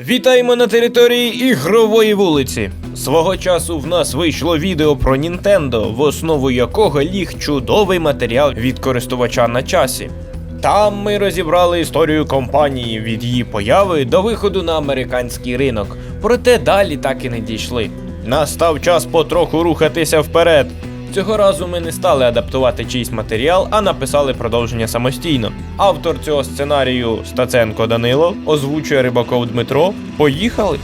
Вітаємо на території ігрової вулиці. Свого часу в нас вийшло відео про Нінтендо, в основу якого ліг чудовий матеріал від користувача на часі. Там ми розібрали історію компанії від її появи до виходу на американський ринок. Проте далі так і не дійшли. Настав час потроху рухатися вперед. Цього разу ми не стали адаптувати чийсь матеріал, а написали продовження самостійно. Автор цього сценарію Стаценко Данило озвучує Рибаков Дмитро. Поїхали!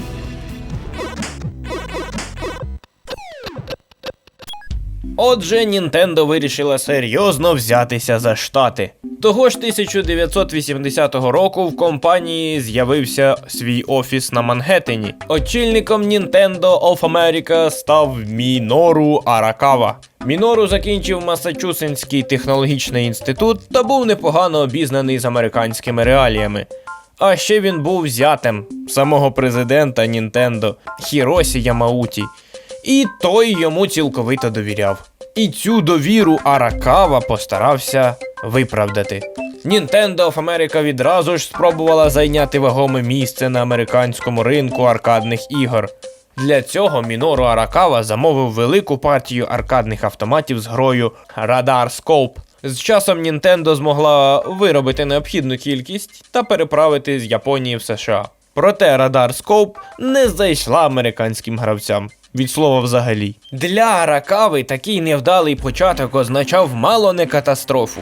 Отже, Нінтендо вирішила серйозно взятися за штати. Того ж 1980 року в компанії з'явився свій офіс на Мангеттені. Очільником Nintendo of America став Мінору Аракава. Мінору закінчив Масачусетський технологічний інститут та був непогано обізнаний з американськими реаліями. А ще він був зятем самого президента Нінтендо Хіросі Ямауті. І той йому цілковито довіряв. І цю довіру Аракава постарався виправдати. Nintendo of America відразу ж спробувала зайняти вагоме місце на американському ринку аркадних ігор. Для цього Мінору Аракава замовив велику партію аркадних автоматів з грою Radar Scope. З часом Nintendo змогла виробити необхідну кількість та переправити з Японії в США. Проте Radar Scope не зайшла американським гравцям. Від слова взагалі. Для Аракави такий невдалий початок означав мало не катастрофу.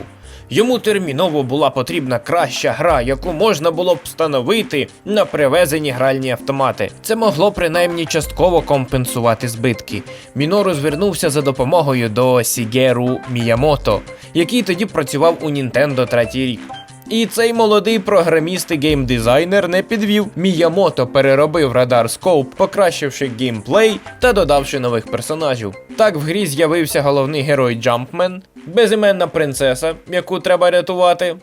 Йому терміново була потрібна краща гра, яку можна було б встановити на привезені гральні автомати. Це могло принаймні частково компенсувати збитки. Мінору звернувся за допомогою до Сігеру Міямото, який тоді працював у Nintendo третій рік. І цей молодий програміст і геймдизайнер не підвів. Міямото переробив радар скоуп, покращивши геймплей та додавши нових персонажів. Так в грі з'явився головний герой Джампмен, безіменна принцеса, яку треба рятувати,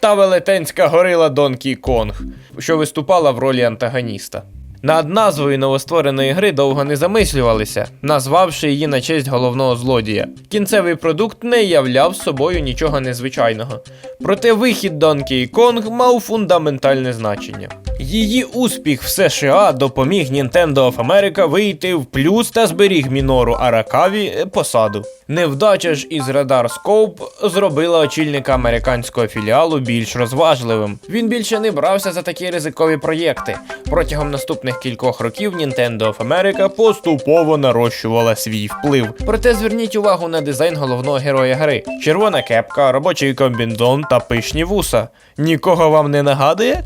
та велетенська горила Донкі Конг, що виступала в ролі антагоніста. Над назвою новоствореної гри довго не замислювалися, назвавши її на честь головного злодія. Кінцевий продукт не являв собою нічого незвичайного. Проте вихід Donkey Kong мав фундаментальне значення. Її успіх в США допоміг Nintendo of America вийти в плюс та зберіг мінору Аракаві посаду. Невдача ж із Radar Scope зробила очільника американського філіалу більш розважливим. Він більше не брався за такі ризикові проєкти. Протягом наступних кількох років Nintendo of America поступово нарощувала свій вплив. Проте зверніть увагу на дизайн головного героя гри: червона кепка, робочий комбінзон та пишні вуса. Нікого вам не нагадує?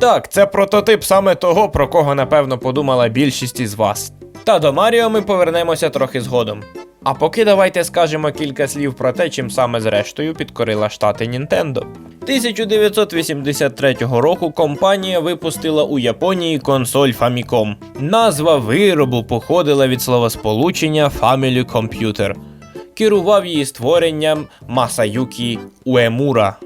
Так, це прототип саме того, про кого напевно подумала більшість із вас. Та до Маріо ми повернемося трохи згодом. А поки давайте скажемо кілька слів про те, чим саме зрештою підкорила штати Нінтендо. 1983 року компанія випустила у Японії консоль Famicom. Назва виробу походила від словосполучення Family Computer. Керував її створенням Масаюкі Уемура.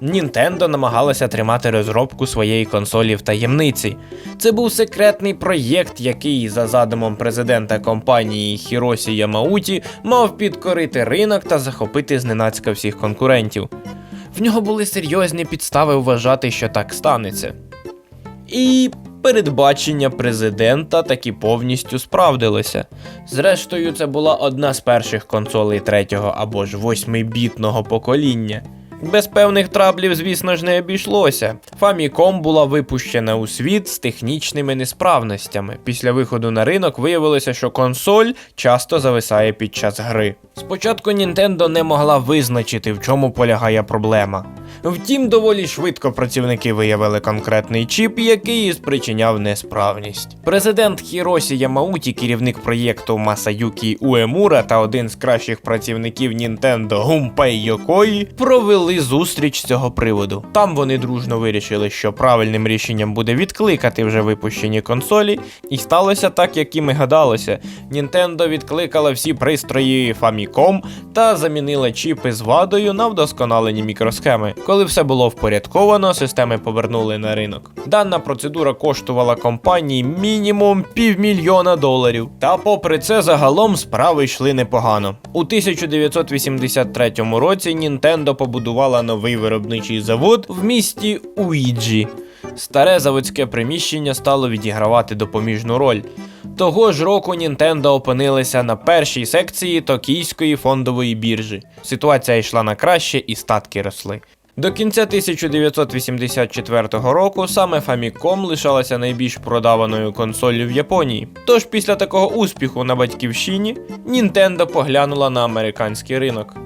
Нінтендо намагалася тримати розробку своєї консолі в таємниці. Це був секретний проєкт, який, за задумом президента компанії Хіросі Ямауті, мав підкорити ринок та захопити зненацька всіх конкурентів. В нього були серйозні підстави вважати, що так станеться. І передбачення президента таки повністю справдилося. Зрештою, це була одна з перших консолей третього або ж восьмибітного покоління. Без певних траблів, звісно ж, не обійшлося. Famicom була випущена у світ з технічними несправностями. Після виходу на ринок виявилося, що консоль часто зависає під час гри. Спочатку Nintendo не могла визначити, в чому полягає проблема. Втім, доволі швидко працівники виявили конкретний чіп, який і спричиняв несправність. Президент Хіросі Ямауті, керівник проєкту Масаюкі Уемура та один з кращих працівників Nintendo Гумпей Йокої провели зустріч з цього приводу. Там вони дружно вирішили, що правильним рішенням буде відкликати вже випущені консолі, і сталося так, як і ми гадалося. Nintendo відкликала всі пристрої Famicom та замінила чіпи з вадою на вдосконалені мікросхеми. Коли все було впорядковано, системи повернули на ринок. Дана процедура коштувала компанії мінімум півмільйона доларів. Та попри це, загалом справи йшли непогано. У 1983 році Nintendo побудувала заснувала новий виробничий завод в місті Уіджі. Старе заводське приміщення стало відігравати допоміжну роль. Того ж року Nintendo опинилися на першій секції токійської фондової біржі. Ситуація йшла на краще і статки росли. До кінця 1984 року саме Famicom лишалася найбільш продаваною консоллю в Японії. Тож після такого успіху на батьківщині Nintendo поглянула на американський ринок.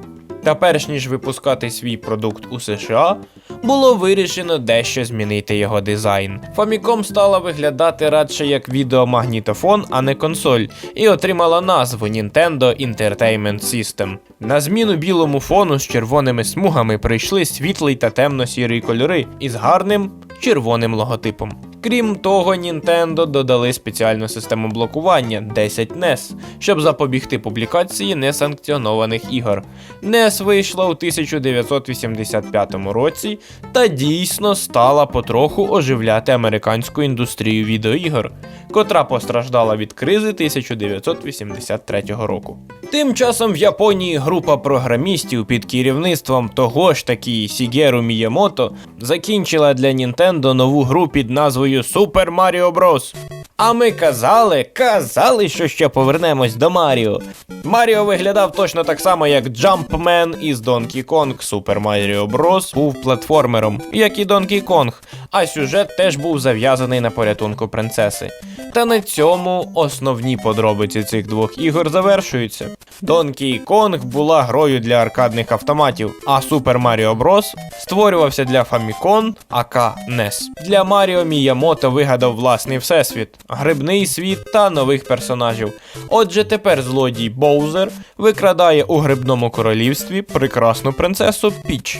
Та перш ніж випускати свій продукт у США, було вирішено дещо змінити його дизайн. Famicom стала виглядати радше як відеомагнітофон, а не консоль, і отримала назву Nintendo Entertainment System. На зміну білому фону з червоними смугами прийшли світлий та темно-сірий кольори із гарним червоним логотипом. Крім того, Nintendo додали спеціальну систему блокування 10 NES, щоб запобігти публікації несанкціонованих ігор. NES вийшла у 1985 році та дійсно стала потроху оживляти американську індустрію відеоігор, котра постраждала від кризи 1983 року. Тим часом в Японії група програмістів під керівництвом того ж таки Сігеру Міямото закінчила для Nintendo нову гру під назвою Super Mario Bros. А ми казали, казали, що ще повернемось до Маріо. Маріо виглядав точно так само, як Jumpman із Donkey Kong. Super Mario Bros. був платформером, як і Donkey Kong, а сюжет теж був зав'язаний на порятунку принцеси. Та на цьому основні подробиці цих двох ігор завершуються. Donkey Kong була грою для аркадних автоматів, а Super Mario Bros. створювався для Famicom, АК NES. Для Маріо Міямото вигадав власний всесвіт, грибний світ та нових персонажів. Отже, тепер злодій Боузер викрадає у грибному королівстві прекрасну принцесу Піч.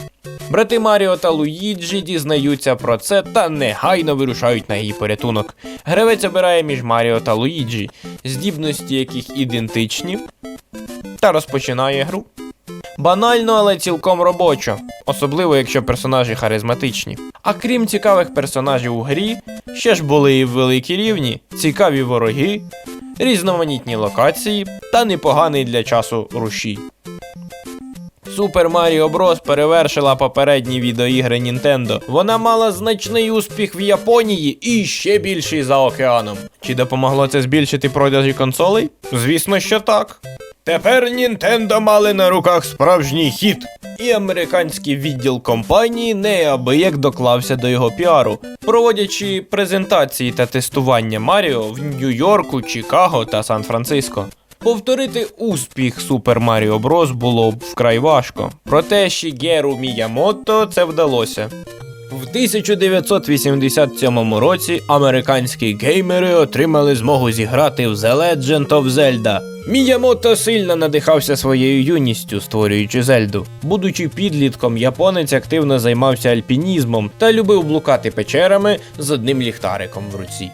Брати Маріо та Луїджі дізнаються про це та негайно вирушають на її порятунок. Гравець обирає між Маріо та Луїджі, здібності яких ідентичні, та розпочинає гру. Банально, але цілком робочо, особливо якщо персонажі харизматичні. А крім цікавих персонажів у грі, ще ж були і великі рівні, цікаві вороги, різноманітні локації та непоганий для часу рушій. Super Mario Bros. перевершила попередні відеоігри Nintendo. Вона мала значний успіх в Японії і ще більший за океаном. Чи допомогло це збільшити продажі консолей? Звісно, що так. Тепер Nintendo мали на руках справжній хіт. І американський відділ компанії неабияк доклався до його піару, проводячи презентації та тестування Маріо в Нью-Йорку, Чикаго та Сан-Франциско. Повторити успіх Super Mario Bros. було б вкрай важко. Проте Шігеру Міямото це вдалося. В 1987 році американські геймери отримали змогу зіграти в The Legend of Zelda. Міямото сильно надихався своєю юністю, створюючи Зельду. Будучи підлітком, японець активно займався альпінізмом та любив блукати печерами з одним ліхтариком в руці.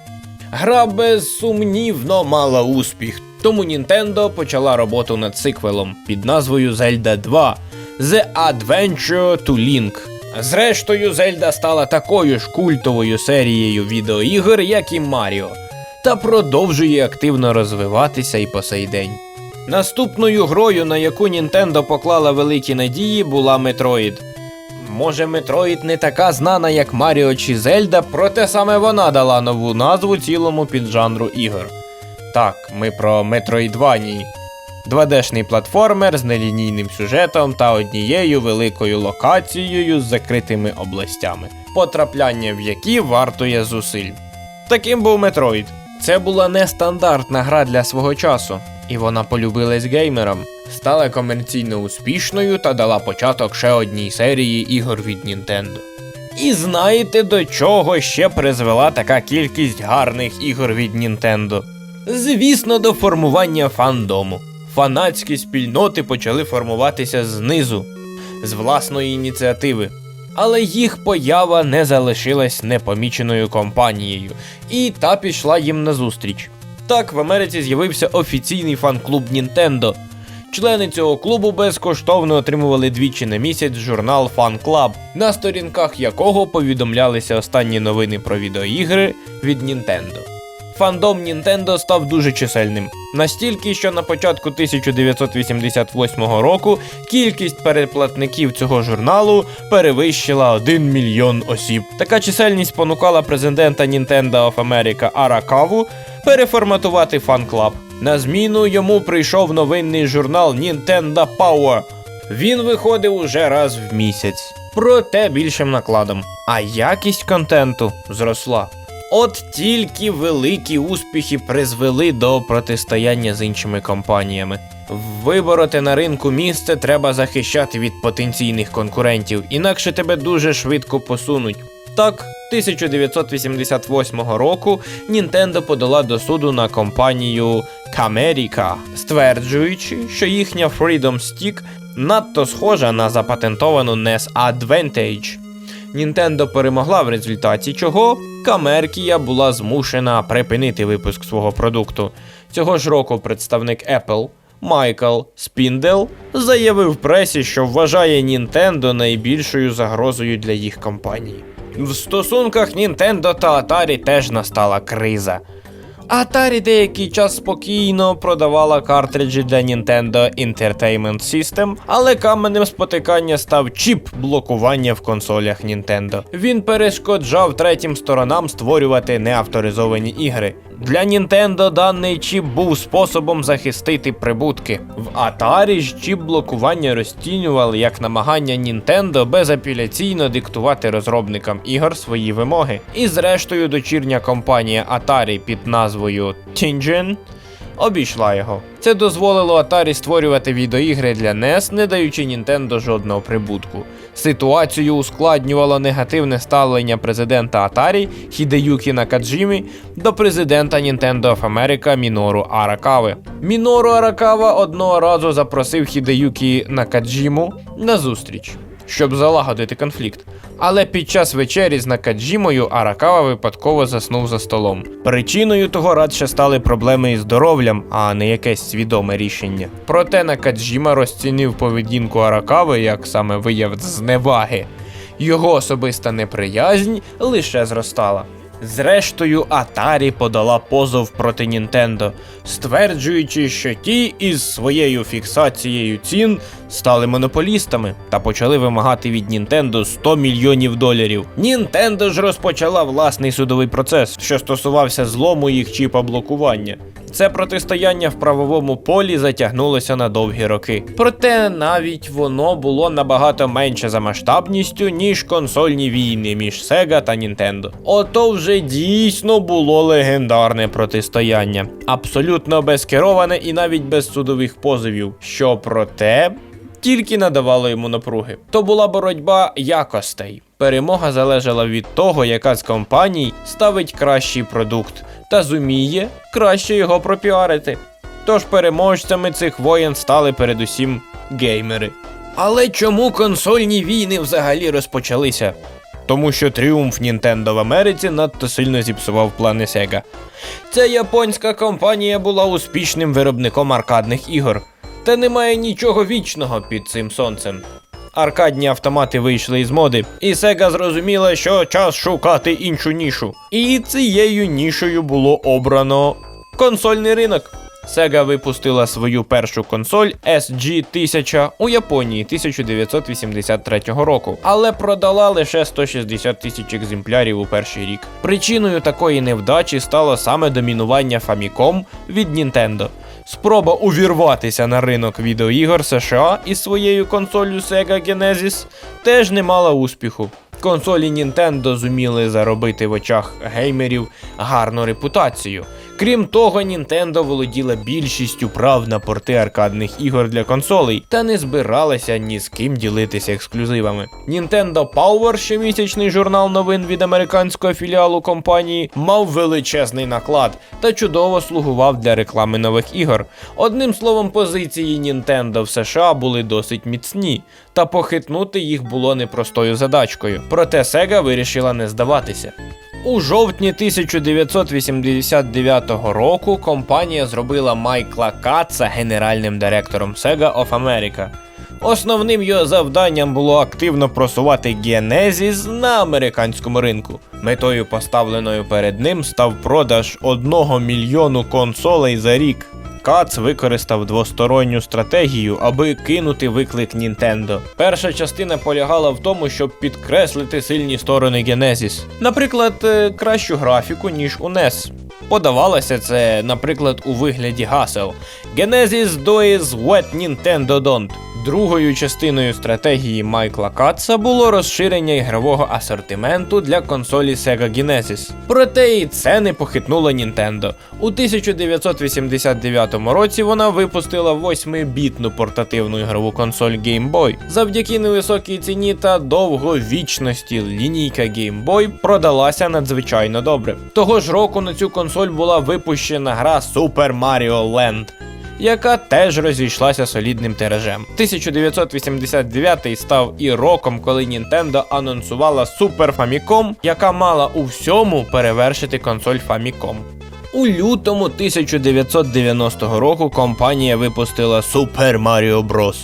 Гра безсумнівно мала успіх, тому Nintendo почала роботу над сиквелом під назвою Zelda 2 The Adventure to Link. Зрештою, Зельда стала такою ж культовою серією відеоігр, як і Маріо, та продовжує активно розвиватися і по сей день. Наступною грою, на яку Nintendo поклала великі надії, була Metroid. Може, Metroid не така знана, як Маріо чи Зельда, проте саме вона дала нову назву цілому піджанру ігор. Так, ми про Metroidvania. 2D-шний платформер з нелінійним сюжетом та однією великою локацією з закритими областями, потрапляння в які вартує зусиль. Таким був Metroid. Це була нестандартна гра для свого часу, і вона полюбилась геймерам, стала комерційно успішною та дала початок ще одній серії ігор від Nintendo. І знаєте, до чого ще призвела така кількість гарних ігор від Nintendo? Звісно, до формування фандому. Фанатські спільноти почали формуватися знизу, з власної ініціативи. Але їх поява не залишилась непоміченою компанією, і та пішла їм назустріч. Так, в Америці з'явився офіційний фан-клуб Nintendo. Члени цього клубу безкоштовно отримували двічі на місяць журнал Fan Club, на сторінках якого повідомлялися останні новини про відеоігри від Nintendo. Фандом Nintendo став дуже чисельним. Настільки, що на початку 1988 року кількість переплатників цього журналу перевищила 1 мільйон осіб. Така чисельність спонукала президента Nintendo of America Аракаву переформатувати фан-клаб. На зміну йому прийшов новинний журнал Nintendo Power. Він виходив уже раз в місяць, проте більшим накладом. А якість контенту зросла. От тільки великі успіхи призвели до протистояння з іншими компаніями. Вибороти на ринку місце треба захищати від потенційних конкурентів, інакше тебе дуже швидко посунуть. Так, 1988 року Nintendo подала до суду на компанію Camerica, стверджуючи, що їхня Freedom Stick надто схожа на запатентовану NES Advantage. Nintendo перемогла в результаті чого Камеркія була змушена припинити випуск свого продукту. Цього ж року представник Apple Майкл Спіндел заявив пресі, що вважає Нінтендо найбільшою загрозою для їх компанії. В стосунках Нінтендо та Atari теж настала криза. Atari деякий час спокійно продавала картриджі для Nintendo Entertainment System, але каменем спотикання став чіп блокування в консолях Nintendo. Він перешкоджав третім сторонам створювати неавторизовані ігри. Для Nintendo даний чіп був способом захистити прибутки. В Atari ж чіп блокування розцінювали як намагання Nintendo безапеляційно диктувати розробникам ігор свої вимоги. І зрештою дочірня компанія Atari під назвою Tingen обійшла його. Це дозволило Atari створювати відеоігри для NES, не даючи Nintendo жодного прибутку. Ситуацію ускладнювало негативне ставлення президента Atari Хідеюкі Накаджімі до президента Nintendo of America Мінору Аракави. Мінору Аракава одного разу запросив Хідеюкі Накаджіму на зустріч щоб залагодити конфлікт. Але під час вечері з Накаджімою Аракава випадково заснув за столом. Причиною того радше стали проблеми із здоров'ям, а не якесь свідоме рішення. Проте Накаджіма розцінив поведінку Аракави як саме вияв зневаги. Його особиста неприязнь лише зростала. Зрештою, Atari подала позов проти Нінтендо, стверджуючи, що ті із своєю фіксацією цін стали монополістами та почали вимагати від Нінтендо 100 мільйонів доларів. Нінтендо ж розпочала власний судовий процес, що стосувався злому їх чіпа блокування. Це протистояння в правовому полі затягнулося на довгі роки. Проте навіть воно було набагато менше за масштабністю, ніж консольні війни між Sega та Nintendo. Ото вже дійсно було легендарне протистояння, абсолютно безкероване і навіть без судових позовів. Що проте тільки надавало йому напруги. То була боротьба якостей. Перемога залежала від того, яка з компаній ставить кращий продукт та зуміє краще його пропіарити. Тож переможцями цих воєн стали передусім геймери. Але чому консольні війни взагалі розпочалися? Тому що тріумф Nintendo в Америці надто сильно зіпсував плани Sega. Ця японська компанія була успішним виробником аркадних ігор, та немає нічого вічного під цим сонцем. Аркадні автомати вийшли із моди, і Sega зрозуміла, що час шукати іншу нішу. І цією нішою було обрано консольний ринок. Sega випустила свою першу консоль SG-1000 у Японії 1983 року, але продала лише 160 тисяч екземплярів у перший рік. Причиною такої невдачі стало саме домінування Famicom від Nintendo. Спроба увірватися на ринок відеоігор США із своєю консолью Sega Genesis теж не мала успіху. Консолі Nintendo зуміли заробити в очах геймерів гарну репутацію. Крім того, Nintendo володіла більшістю прав на порти аркадних ігор для консолей та не збиралася ні з ким ділитися ексклюзивами. Nintendo Power, щомісячний журнал новин від американського філіалу компанії, мав величезний наклад та чудово слугував для реклами нових ігор. Одним словом, позиції Nintendo в США були досить міцні, та похитнути їх було непростою задачкою. Проте Sega вирішила не здаватися. У жовтні 1989 року компанія зробила Майкла Каца генеральним директором Sega of America. Основним його завданням було активно просувати Genesis на американському ринку. Метою поставленою перед ним став продаж 1 мільйону консолей за рік. Кац використав двосторонню стратегію, аби кинути виклик Nintendo. Перша частина полягала в тому, щоб підкреслити сильні сторони Genesis. Наприклад, е, кращу графіку, ніж у NES. Подавалося це, наприклад, у вигляді гасел Genesis does what Nintendo don't. Другою частиною стратегії Майкла Катса було розширення ігрового асортименту для консолі Sega Genesis. Проте і це не похитнуло Nintendo. У 1989 році вона випустила 8-бітну портативну ігрову консоль Game Boy. Завдяки невисокій ціні та довговічності лінійка Game Boy продалася надзвичайно добре. Того ж року на цю консоль була випущена гра Super Mario Land яка теж розійшлася солідним тиражем. 1989 став і роком, коли Nintendo анонсувала Super Famicom, яка мала у всьому перевершити консоль Famicom. У лютому 1990 року компанія випустила Super Mario Bros.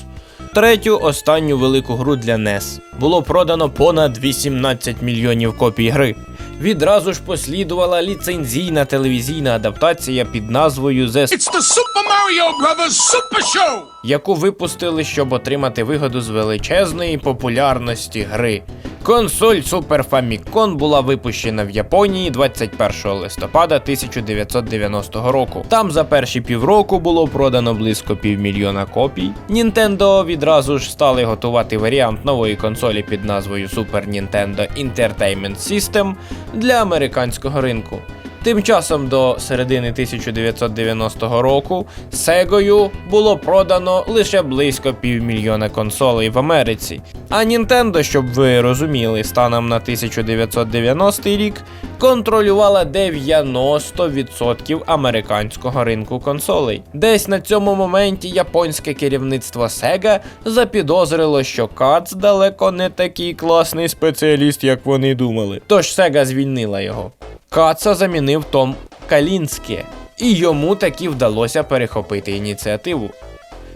Третю останню велику гру для NES. Було продано понад 18 мільйонів копій гри. Відразу ж послідувала ліцензійна телевізійна адаптація під назвою The It's the Super Mario Brothers Super Show! яку випустили, щоб отримати вигоду з величезної популярності гри. Консоль Super Famicom була випущена в Японії 21 листопада 1990 року. Там за перші півроку було продано близько півмільйона копій. Nintendo відразу ж стали готувати варіант нової консолі під назвою Super Nintendo Entertainment System для американського ринку. Тим часом до середини 1990 року Сегою було продано лише близько півмільйона консолей в Америці. А Nintendo, щоб ви розуміли, станом на 1990 рік контролювала 90% американського ринку консолей. Десь на цьому моменті японське керівництво Sega запідозрило, що Кац далеко не такий класний спеціаліст, як вони думали. Тож Sega звільнила його. Каца замінив Том Калінське, і йому таки вдалося перехопити ініціативу.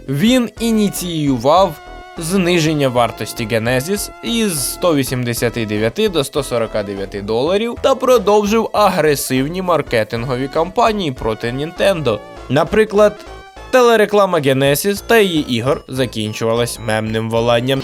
Він ініціював зниження вартості Genesis із 189 до 149 доларів та продовжив агресивні маркетингові кампанії проти Nintendo. Наприклад, телереклама Genesis та її ігор закінчувалась мемним воланням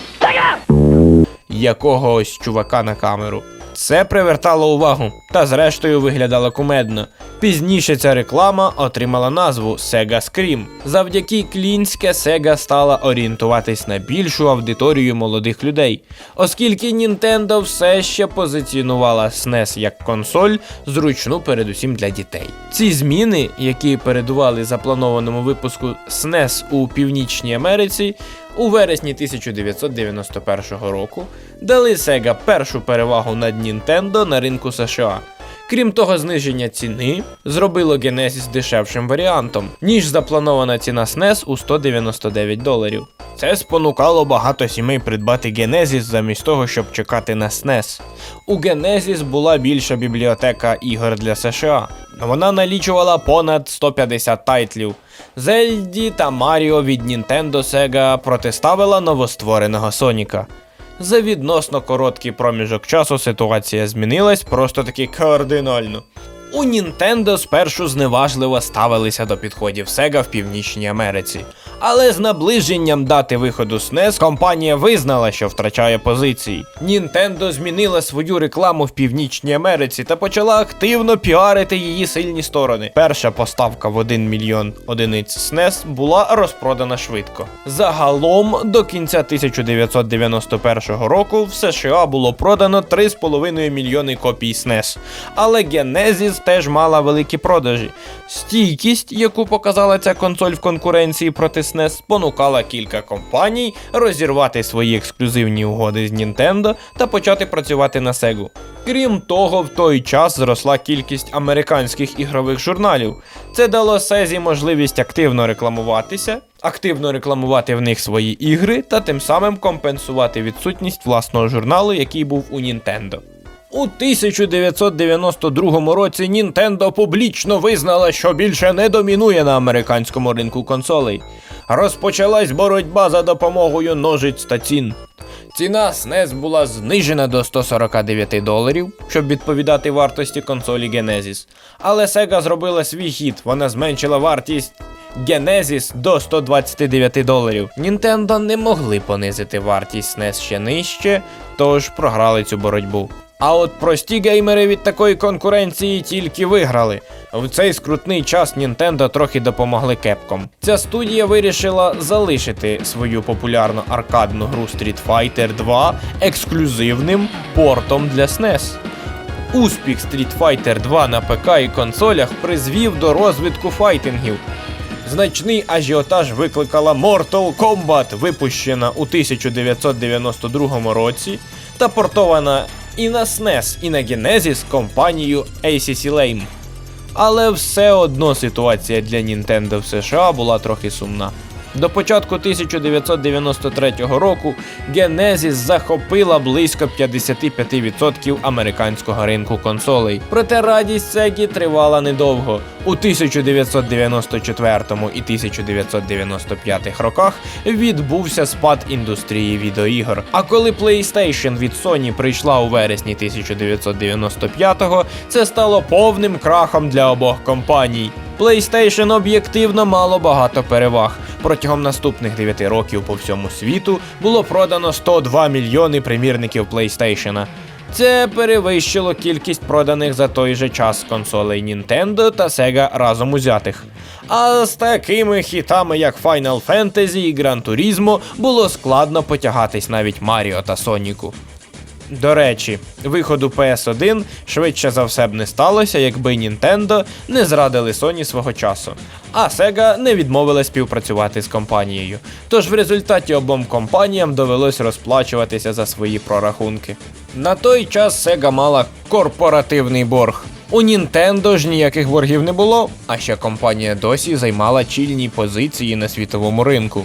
якогось чувака на камеру. Це привертало увагу та зрештою виглядало кумедно. Пізніше ця реклама отримала назву Sega Scream. Завдяки клінське Sega стала орієнтуватись на більшу аудиторію молодих людей, оскільки Nintendo все ще позиціонувала SNES як консоль, зручну передусім для дітей. Ці зміни, які передували запланованому випуску SNES у Північній Америці, у вересні 1991 року дали Sega першу перевагу над Nintendo на ринку США. Крім того, зниження ціни зробило Genesis дешевшим варіантом, ніж запланована ціна SNES у 199 доларів. Це спонукало багато сімей придбати Genesis замість того, щоб чекати на SNES. У Genesis була більша бібліотека ігор для США. Вона налічувала понад 150 тайтлів. Зельді та Маріо від Nintendo Sega протиставила новоствореного Соніка. За відносно короткий проміжок часу ситуація змінилась просто таки кардинально. У Нінтендо спершу зневажливо ставилися до підходів Sega в Північній Америці. Але з наближенням дати виходу SNES компанія визнала, що втрачає позиції. Nintendo змінила свою рекламу в Північній Америці та почала активно піарити її сильні сторони. Перша поставка в 1 мільйон одиниць SNES була розпродана швидко. Загалом до кінця 1991 року в США було продано 3,5 мільйони копій SNES. Але Genesis теж мала великі продажі. Стійкість, яку показала ця консоль в конкуренції проти SNES, спонукала кілька компаній розірвати свої ексклюзивні угоди з Nintendo та почати працювати на Sega. Крім того, в той час зросла кількість американських ігрових журналів. Це дало Сезі можливість активно рекламуватися, активно рекламувати в них свої ігри та тим самим компенсувати відсутність власного журналу, який був у Nintendo. У 1992 році Nintendo публічно визнала, що більше не домінує на американському ринку консолей. Розпочалась боротьба за допомогою ножиць та цін. Ціна SNES була знижена до 149 доларів, щоб відповідати вартості консолі Genesis. Але Sega зробила свій хід, вона зменшила вартість Genesis до 129 доларів. Nintendo не могли понизити вартість SNES ще нижче, тож програли цю боротьбу. А от прості геймери від такої конкуренції тільки виграли. В цей скрутний час Nintendo трохи допомогли кепком. Ця студія вирішила залишити свою популярну аркадну гру Street Fighter 2 ексклюзивним портом для SNES. Успіх Street Fighter 2 на ПК і консолях призвів до розвитку файтингів. Значний ажіотаж викликала Mortal Kombat, випущена у 1992 році та портована і на SNES, і на Genesis компанією ACC Lame. Але все одно ситуація для Nintendo в США була трохи сумна. До початку 1993 року Genesis захопила близько 55% американського ринку консолей. Проте радість Sega тривала недовго. У 1994 і 1995 роках відбувся спад індустрії відеоігор. А коли PlayStation від Sony прийшла у вересні 1995-го, це стало повним крахом для обох компаній. PlayStation об'єктивно мало багато переваг. Протягом наступних 9 років по всьому світу було продано 102 мільйони примірників PlayStation. Це перевищило кількість проданих за той же час консолей Nintendo та Sega разом узятих. А з такими хітами, як Final Fantasy і Gran Turismo, було складно потягатись навіть Маріо та Соніку. До речі, виходу PS1 швидше за все б не сталося, якби Nintendo не зрадили Sony свого часу, а Sega не відмовила співпрацювати з компанією. Тож в результаті обом компаніям довелось розплачуватися за свої прорахунки. На той час Sega мала корпоративний борг. У Nintendo ж ніяких боргів не було, а ще компанія досі займала чільні позиції на світовому ринку.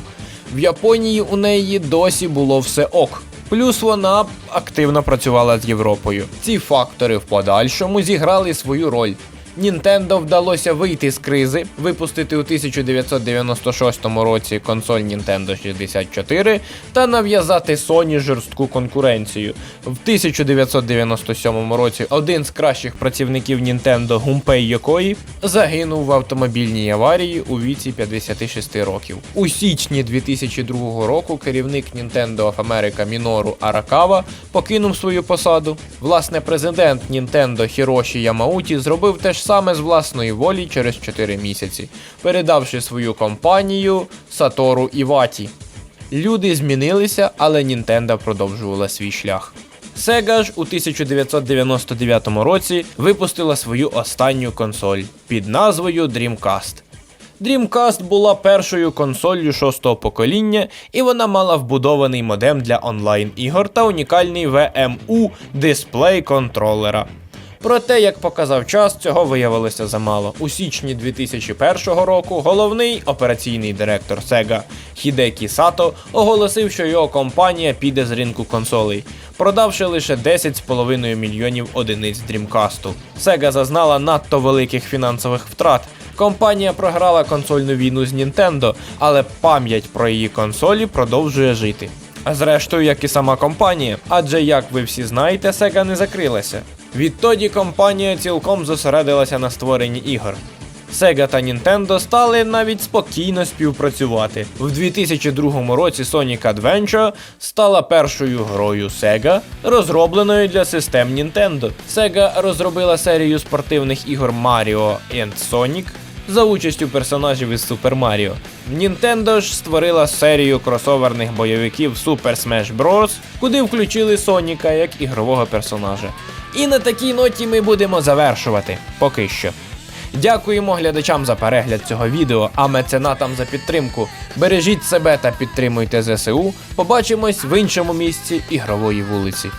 В Японії у неї досі було все ок. Плюс вона активно працювала з Європою. Ці фактори в подальшому зіграли свою роль. Нінтендо вдалося вийти з кризи, випустити у 1996 році консоль Nintendo 64 та нав'язати Sony жорстку конкуренцію. В 1997 році один з кращих працівників Nintendo Гумпей Йокої загинув в автомобільній аварії у віці 56 років. У січні 2002 року керівник Nintendo of America Мінору Аракава покинув свою посаду. Власне, президент Nintendo Хіроші Ямауті зробив те ж саме з власної волі через 4 місяці, передавши свою компанію Сатору Іваті. Люди змінилися, але Nintendo продовжувала свій шлях. Sega ж у 1999 році випустила свою останню консоль під назвою Dreamcast. Dreamcast була першою консоллю шостого покоління, і вона мала вбудований модем для онлайн-ігор та унікальний VMU дисплей контролера. Проте, як показав час, цього виявилося замало. У січні 2001 року головний операційний директор Sega Хідекі Сато оголосив, що його компанія піде з ринку консолей, продавши лише 10,5 мільйонів одиниць Dreamcast. Sega зазнала надто великих фінансових втрат. Компанія програла консольну війну з Nintendo, але пам'ять про її консолі продовжує жити. А зрештою, як і сама компанія, адже як ви всі знаєте, Sega не закрилася. Відтоді компанія цілком зосередилася на створенні ігор. Sega та Nintendo стали навіть спокійно співпрацювати. В 2002 році Sonic Adventure стала першою грою Sega, розробленою для систем Nintendo. Sega розробила серію спортивних ігор Mario and Sonic за участю персонажів із Super Mario. Nintendo ж створила серію кросоверних бойовиків Super Smash Bros., куди включили Соніка як ігрового персонажа. І на такій ноті ми будемо завершувати поки що. Дякуємо глядачам за перегляд цього відео, а меценатам за підтримку. Бережіть себе та підтримуйте ЗСУ. Побачимось в іншому місці ігрової вулиці.